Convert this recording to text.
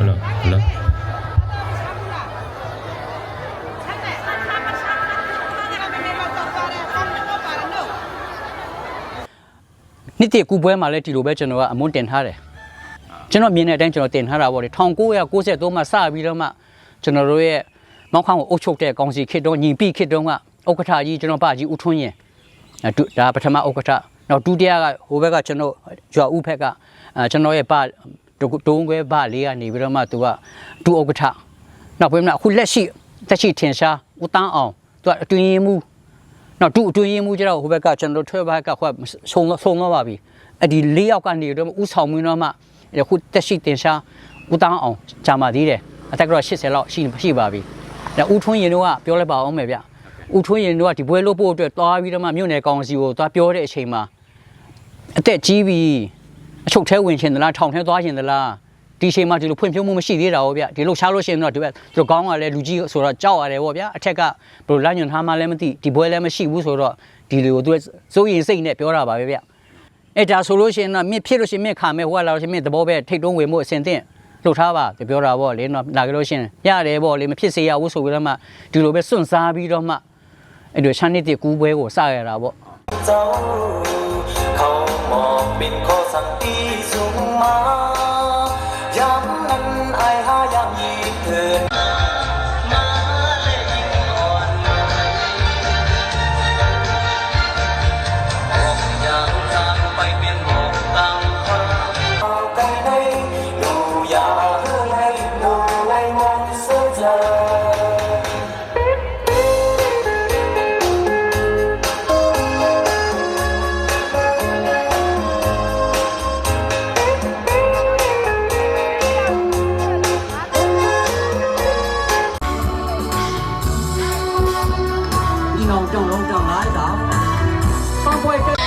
ဟုတ်လားဟုတ်လားနှစ်တကူပွဲမှာလည်းဒီလိုပဲကျွန်တော်ကအမွန်းတင်ထားတယ်ကျွန်တော်မြင်တဲ့အတိုင်းကျွန်တော်တင်ထားတာပေါ့လေ1993မှာစပြီးတော့မှကျွန်တော်တို့ရဲ့မောက်ခေါင်ကိုအုပ်ချုပ်တဲ့ကောင်စီခေတ်တုန်းညီပိခေတ်တုန်းကဥက္ကဋ္ဌကြီးကျွန်တော်ပါကြီးဦးထွန်းရင်ဒါပထမဥက္ကဋ္ဌနောက်ဒုတိယကဟိုဘက်ကကျွန်တော်ရွာဦးဖက်ကကျွန်တော်ရဲ့ပါ တုံးခွဲဗလေးကနေပြီးတော့မှသူကဒုဥက္ကဋ္ဌနောက်ပြီးမှအခုလက်ရှိတက်ရှိထင်ရှားဦးတန်းအောင်သူကအတွင်းရင်မှုနောက်တူအတွင်းရင်မှုကျတော့ဟိုဘက်ကကျွန်တော်တို့ထွဲဘက်ကခွဆုံဆုံတော့ပါပြီအဲ့ဒီ၄ယောက်ကနေတော့ဥဆောင်မင်းတော့မှအခုတက်ရှိတင်ရှားဦးတောင်းအောင်ဂျာမာသေးတယ်အသက်ကတော့80လောက်ရှိရှိပါပြီဒါဦးထွန်းရင်တို့ကပြောလိုက်ပါအောင်မယ်ဗျဦးထွန်းရင်တို့ကဒီပွဲလို့ဖို့အတွက်သွားပြီးတော့မှမြို့နယ်ကောင်စီကိုသွားပြောတဲ့အချိန်မှာအသက်ကြီးပြီ အချုပ်ထဲဝင်ရှင်သလားထောင်ထဲသွားရှင်သလားဒီအချိန်မှာဒီလိုဖွင့်ဖြိုးမှုမရှိသေးတာဟုတ်ဗျဒီလိုရှားလို့ရှိရင်တော့ဒီဘက်သူကောင်းကလည်းလူကြီးဆိုတော့ကြောက်ရတယ်ပေါ့ဗျအထက်ကဘယ်လိုလမ်းညွန်ထားမှလည်းမသိဒီပွဲလည်းမရှိဘူးဆိုတော့ဒီလိုကိုသူစိုးရင်စိတ်နဲ့ပြောတာပါပဲဗျအဲ့ဒါဆိုလို့ရှိရင်တော့မြစ်ဖြစ်လို့ရှိရင်မြစ်ခါမဲ့ဟိုကလာလို့ရှိရင်မြစ်သဘောပဲထိတ်တုံးဝင်မှုအစင်သင့်လှုပ်ထားပါပြောတာပေါ့လေနော်လာကြလို့ရှိရင်ရတယ်ပေါ့လေမဖြစ်စေရဘူးဆိုပြီးတော့မှဒီလိုပဲစွန့်စားပြီးတော့မှအဲ့လိုချမ်းနှစ်တကူးပွဲကိုစရတာပေါ့ thâu mò bình khô sang tí dùng má dám ngăn ai ha dám gì thường Hãy subscribe cho kênh Ghiền Mì Gõ Để không bỏ lỡ những video hấp dẫn dòng chồng lòng chồng hái tao tao quay cái